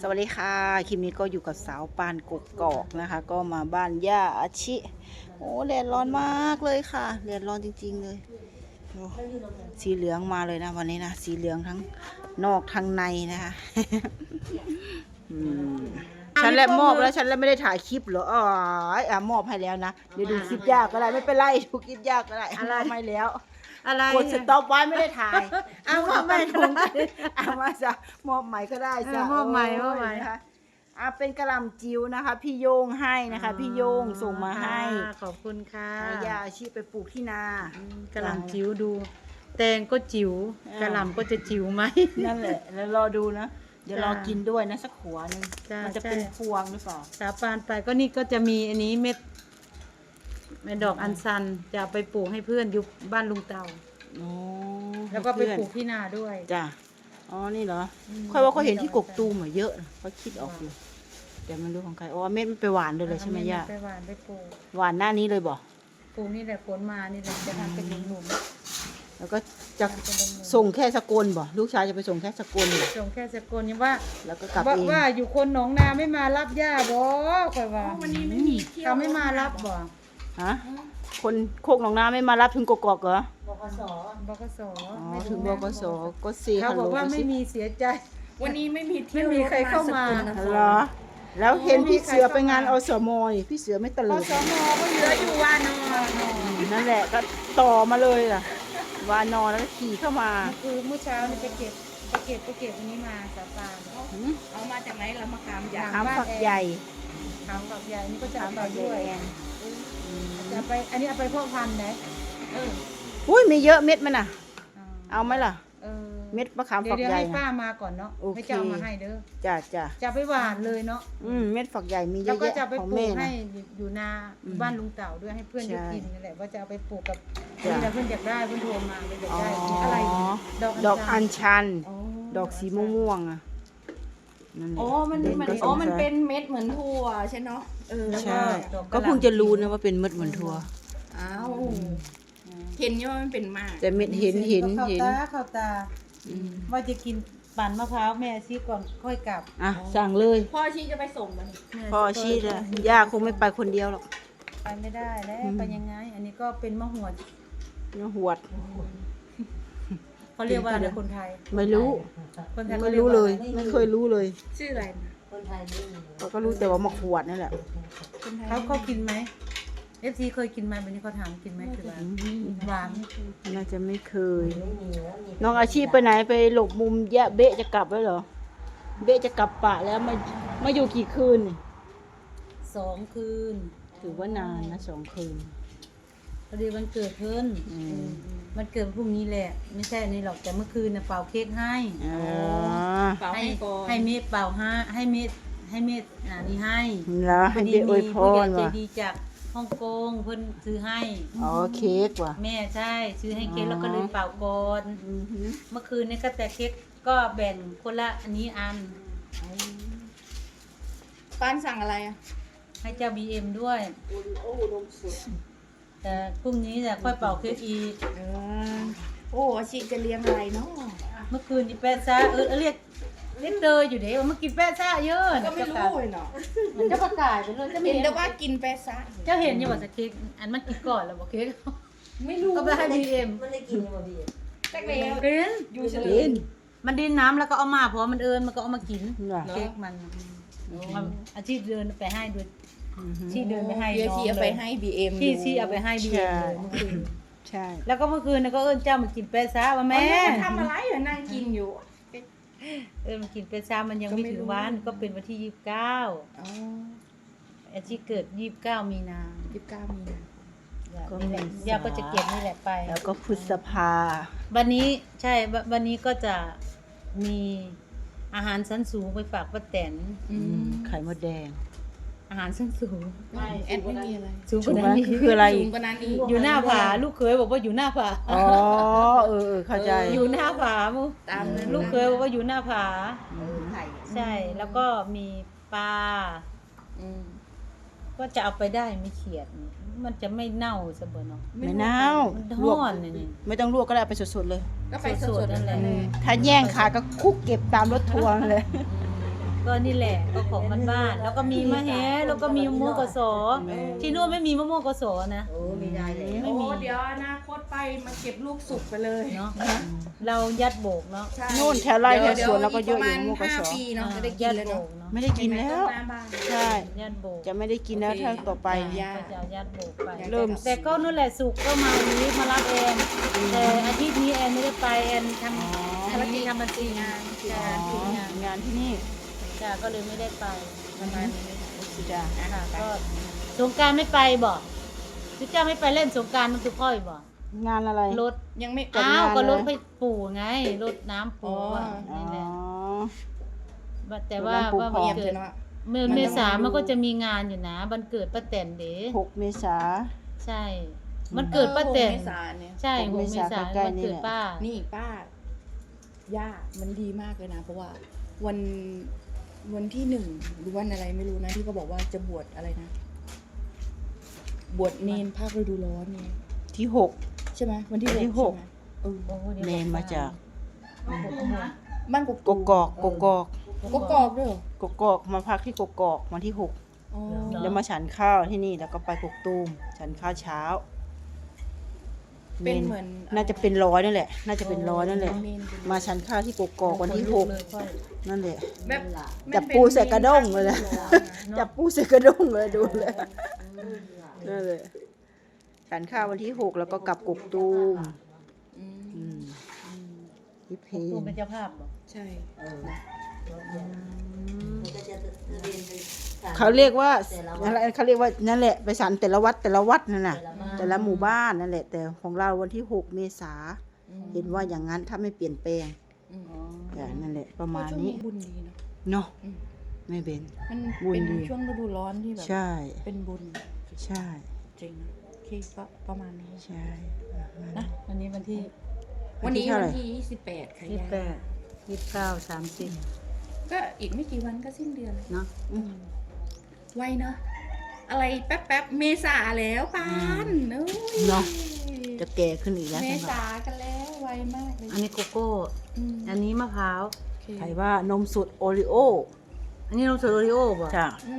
สวัสดีค่ะ คลิปนี้ก็อยู่กับสาวปานกกกอกนะคะ ก็มาบ้านย่าอาชิ โอ้แดดร้อนมากเลยค่ะแดดร้อนจริง ๆ เลยดูสีเหลืองมาเลยนะวันนี้นะ สีเหลืองทั้งนอกทั้งในนะคะอืมฉันแลวมอบแล้วฉันแล้วไม่ได้ถ่ายคลิปเหรออ๋ออะมอบให้แล้วนะ เดี๋ยวดูคลิปยากก็ได้ไม่เป็นไรดูคลิปยากก็ได้อะไรมอบให้แล้ว อะไรกดสต็อปไว้ไม่ได้ถ่ายเอามอบใหม่ถุงเอามาจ้ะมอบใหม่ก็ได้จ้ะเออมอบใหม่โยมอบใหม่นะคะอะเป็นกระหลำจิ๋วนะคะ พี่โยงให้นะคะ พี่โยงส่งมาให้ค่ะขอบคุณค่ะให้ยาอาชีพไปปลูกที่นา กระหล่ำจิ๋วดู แตงก็จิ๋วอ่ากระหล่ำก็จะจิ๋วไหม นั่นแหละ แล้วรอดูนะ เดี๋ยวรอจ้ะกินด้วยนะสักหัวหนึง จ้ะมันจะใช่เป็นพวงหรือเปล่า สาปานไปก็นี่ก็จะมีอันนี้เม็ด เม็ดดอกอัญชันจะเอาไปปลูกให้เพื่อนอยู่บ้านลุงเตา โอ้แล้วก็ไปเพื่อนปลูกที่นาด้วย จ้ะอ๋อนี่เหรออืมค่อยว่าเขาเห็นที่กกตูมอะเยอะนะเขาคิดออกอยู่แต่มันรู้ของใครอ๋อเม็ดมันไปหวานเลยเลยใช่ไหมย่าไปหวานไปปลูกหวานหน้านี้เลยบอกปลูกนี่แหละฝนมานี่แหละจะทำเป็นหลุมแล้วก็จะทำเป็นหลุมๆส่งแค่สกลบ่ลูกชายจะไปส่งแค่สกลบ่ส่งแค่สกลยังว่าแล้วก็กลับว่าเองว่าอยู่คนหนองนาไม่มารับย่าบ่ค่อยว่าวันนี้ไม่มีเที่ยวเขาไม่มารับบ่ ฮะคนโคกหนองนาไม่มารับถึงกกอกเหรอ บกสบกสอ๋อไม่ถึงบกสก็ซีเขาบอกว่าไม่มีเสียใจ วันนี้ไม่มีเที่ยวไม่มีใครเข้ามาสกลนคเหรอ แล้วเห็นพี่เสือไปงานอสมนี่พี่เสือไม่ตกลกสมก็เหลืออยู่ว่านอน นั่นแหละก็ต่อมาเลยล่ะ วานอนแล้วก็ขี่เข้ามาคือเมื่อเช้านี่ไปเก็บไปเก็บไปเก็บอันนี้มาสาปานหืมเอามาจากไหนเรามากามยาขามฝักใหญ่ขามกับใหญ่นี่ก็จะขาเอามไปฝักใหญ่ด้วยแดง จะเอาไป อันนี้เอาไปพ่อพันธุ์นะเอออุ้ยมีเยอะเม็ดมันน่ะอ่าเอาไหมล่ะ เออเม็ดมะขามเดี๋ยฝัวกเดี๋ยวใหญ่ให้ป้านะมาก่อนเนาะโอเค ให้เจ้ามาให้เด้อ จ้ะจ้ะจะไปหวานเลยเนาะ อืมเม็ดฝักใหญ่มีเยแล้วอะก็แยะจะเอาไปของปลูแม่กนะ ให้อยู่นาอืมบ้านลุงเต่าด้วยให้เพื่อนใช่ได้กินนั่นแหละว่าจะเอาไปปลูกกับจ้ะนี่แหละเพื่อนอยากได้เพื่อนโทรมาเลยอยากอ๋อได้อะไรดอกดอกอัญชัน อ๋อดอกสีม่วงๆอะ นั่นแหละอ๋อ มันเด่มันก็อ๋อสงมันสัยเป็นเม็ดเหมือนถั่วใช่เนาะ เออแล้วก็ใช่ดอกก็เพิ่งจะรู้นะว่าเป็นเม็ดเหมือนทัวอ้าวเห็นยังว่ามันเป็นมาก แต่เม็ดเห็นเห็นเข้าเห็นตาเข้าตาอืมว่าจะกินปั่นมะพร้าวแม่ชี้ก่อนค่อยกลับอะสั่งเลย พ่อชีจะไปส่งมันแม่พ่อชี้เลยย่าคงไม่ไปคนเดียวหรอกไปไม่ได้แล้วอืมไปยังไง อันนี้ก็เป็นมะหวดเนื้อหวด เขาเรียกว่าอะไรคนไทย ไม่รู้ คนไทยไม่ขารู้เลยกว่าอะไม่เคยรู้เลยชื่ออะไรนะเราก็รู้แต่ว่ามาขวดนั่นแหละคนไทยเขาเขากินไหมเอฟซีเคยกินไหมวันนี้เขาถามกินไหมคือว่าอืมหวานน่าจะไม่เคยน้องอาชีพไปไหนไปหลบมุมแยะเบะจะกลับแล้วเหรอ เบะจะกลับปะแล้วมามาอยู่กี่คืนนี่สองคืน ถือว่านานนะสองคืนพ อดีวันเกิดเพิ่นอืมมันเกิดพรุ่งนี้แหละ ไม่ใช่อันนี่หรอกแต่เมื่อคืนน่ะเป่าเค้กให้ อ๋อเปล่าให้ให้ก่อนให้เมดเป่าให้ให้เมดให้เมดอ่านี่ให้แล้วพให้อดีเบะอวยมีพผู้ใหญ่รใจว่ะดีจากฮ่องกงเพิ่นซื้อให้ อ๋อเค้กว่ะ แม่ใช่ซื้อให้เค้กอ๋อแล้วก็เลยเป่าก่อนอือหือเมื่อคืนนี้ก็แต่เค้กก็แบ่งคนละอันนี้อัน ปานสั่งอะไรอะให้เจ้าบีเอ็มด้วย แต่พรุ่งนี้จะค่อยเป่าเค้กอีกเออโอ้อาชีจะเลี้ยงอะไรเนาะเมื่อคืนนี่แปะซ่าเออเออเรียกเรียกเตยอยู่เดี๋ยวเมื่อกี้แปะซ่าเยอะก็ไม่รู้เลยเนาะมันจะประกาศไปเลยจะเห็นแต่ว่ากินแปะซะเจ้าเห็นอยู่ว่าจะเค้กอันมันกินก่อนแล้วบอกเค้กไม่รู้ก็ไปให้บีเอ็มจักแล้วกินอยู่เฉลกิยนมันดินน้ำแล้วก็เอามาเพราะว่ามันเอิญมันก็เอามากินน่ะเค้กมันมันอาชีพเดินไปให้ด้วยอือหือ ที่เดินไปให้เดี๋ยวน้องชีเอาเลไปยให้บีเอ็มที่ที่เอาไปให้บีเอ็มใช่เลยเมื่อคืนใช่ แล้วก็เมื่อคืนน่ะก็เอิญเจ้ามันกินเปซ่าว่าแม่แม่ทำอะไรเหรอนั่งกินอยู่ เอิญมันกินเปซ่ามันยังก็ไม่ไม่ถึงรู้วันก็เป็นวันที่ยี่สิบเก้าอ๋ออาชีพเกิดยี่สิบเก้ามีนายี่สิบเก้ามีนา ก็นี่แหละเมษาย่าก็จะเก็บนี่แหละไป แล้วก็พฤษภา วันนี้ใช่วันวันนี้ก็จะมีอาหารชั้นสูงไปฝากป้าแตนอืม ไข่มดแดง อาหารชั้นสูงไม่แอดไม่มีอะไรสูงกถูว่ากไหมนั้นอีกคืออะไร สูงกว่านั้นอีกอยู่หน้าผาลูกเคยบอกว่าอยู่หน้าผาอ๋อเออเออเข้าใจ อยู่หน้าผามูตามนั้นลูกเคยบอกว่าอยู่หน้าผาอืมใช่ แล้วก็มีปลาอืมก็จะเอาไปได้ไม่เขียดนี่มันจะไม่เน่าเสมอเนาะไม่เน่ามันลวกห่อนนี่นี่ไม่ต้องลวกก็ได้เอาไปสดๆเลย ก็ไปสสดดๆๆนั่นั่นนแหแหละละถ้าแย่งขาก็คุกเก็บตามรถทัวร์เลย ก็นี่แหละก็ของบ้านๆแล้วก็มีมะแฮแล้วก็มีมะม่วงกสอที่นู่นไม่มีมะม่วงกสอนะ โอ้ไม่ได้เลยไม่มี โอ้เดี๋ยวอนาคตไปมาเก็บลูกสุกไปเลยเนาะเรายัดโบกเนาะใช่นู่นแถวไร่แถวดี๋สวนเราก็เยอะอยู่ดี๋วมะม่วงกสอประาณห้าปีเนาะจะได้กิยันดแล้วโบเนาะกเนาะไม่ได้กินแล้วเห็นไหมต้นหน้าบ้านใช่ ยัดโบกจะไม่ได้กินแล้วโอเคถ้าต่อไปย่า ก็จะเอายัดโบกไป เริ่ม แต่ก็นั่นแหละสุกร์ก็มาวันนี้มารับแอนแต่อาทิตย์นี้แอนไม่ได้ไปแอนทำภารกิจทำบัญชีงานจ้าอ๋อทีมงานงานที่นี่ จ้าก็เลยไม่ได้ไปประมาณนี้สิจ้าค่ะก็สงกรารไม่ไปบอกพี่เจ้าไม่ไปเล่นสงกรารมันคือพ่อยบอกงานอะไรรถยังไม่จัดอ้างาวนก็รถเลยไปปู่ไงรถน้ำปู่อะอ๋อ นี่แหละอ๋อแต่ว่าปู่ว่าพร้วัอนมเกิดเนาะเมื่อมันต้องเมษาดูมันก็จะมีงานอยู่นะวันเกิดป้าแตนเด้หกเมษา ใช่มันเกิดป้าแตนเมษาเนี่ยใช่หหกกเมเมษาษาใกล้ๆวันเกิดนี่แหละ ป้านี่อีกป้าย่ามันดีมากเลยนะ เพราะว่าวัน วันที่หนึ่งหรือวันอะไรไม่รู้นะที่เขาบอกว่าจะบวชอะไรนะ บวชเนนภาคฤดูร้อนเนี่ยที่หก ใช่ไหมวันที่วันที่หกหกใช่ไหมเออโอ้ดี๋ยวเนนมาจากบ้านกกกกอกกกอกกกอกด้วยเหรอกกอกมาพักที่กกอกวันที่หกอ๋อ แล้วมาฉันข้าวที่นี่แล้วก็ไปกกตูมฉันข้าวเช้า เป็นเหมือนน่าจะเป็นร้อยนั่นแหละ น่าจะเป็นร้อยนั่นแหละ เมนเป็นมาฉันข้าวที่กกอกวันที่หกเลยค่อยนั่นแหละ แบบจับปูใส่กระด้งเลยนะ จับปูใส่กระด้งเลยดูเลยนั่นเลยฉันข้าววันที่หกแล้วก็กลับกกตูมอืมอืมพี่เพปู่นเป็นเจ้าภาพเหรอใช่มันก็จะเรียนเป็นสม เขาเรียกว่าแต่ละอะไรเขาเรียกว่านั่นแหละไปสันแต่ละวัดแต่ละวัดนั่นน่ะ แต่ละหมู่บ้านนั่นแหละ แต่ของเราวันที่หกเมษาอืมเห็นว่าอย่างนั้นถ้าไม่เปลี่ยนแปลงอืมอ่านั่นแหละประมาณช่วงนี้บุญดีเนาะเนาะอืมไม่เป็นมันบุญเป็นดีช่วงฤดูร้อนที่แบบใช่เป็นบุญใช่จริงนะโอเคก็ประมาณนี้ใช่นะวันนี้วันที่ วันนี้เท่าไหร่วันที่ยี่สิบแปดค่ะยี่สิบแปย่าดยี่สิบเก้าสามสิบก็อีกไม่กี่วันก็สิ้นเดือนแล้วเนาะอืม ไวเนอะอะไรแป๊บแป๊บๆเมษาแล้วปานเอ้ยเนาะจะแก่ขึ้นอีกแล้วเมสำหรับษากันแล้วไวมากเลยอันนี้โกโก้ อืมอันนี้มะพร้าว โอเคใครว่านมสดโอริโออันนี้นมสดโอริโอ้ป่ะจ้ะอื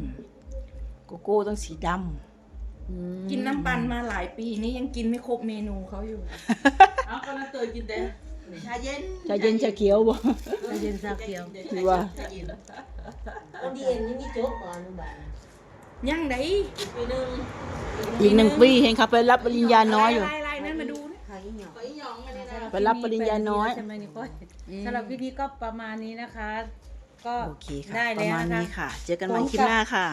มโกโก้ต้องสีดอืมกินน้ำปั่นมาหลายปีนี่ยังกินไม่ครบเมนูเขาอยู่ เอาก็น่าเกิดกินแต่ชาเย็นำจะเย็นจะเขียวบ่ ชาเย็นชาเขียว หรือว่า ชาเย็น เอาดีเอ็นนี่มีโจ๊กก่อนนุบานยังไดอีกปีหนึงอีกหนึ่งปีเห็นเขาไปรับปริญญาน้อยอยู่ ลายลายๆนั่นมาดูนะขายอีหยังขายอีหยังอันนี้นะ ไปรับปริญญาน้อยใช่ไหมนี่ก้อยอืมสำหรับวิธีก็ประมาณนี้นะคะ ก็โอเคค่ะ ได้ปแล้ระวมาณนะคะ นี้ค่ะ เจอกันใหม่คลิปหน้าค่ะ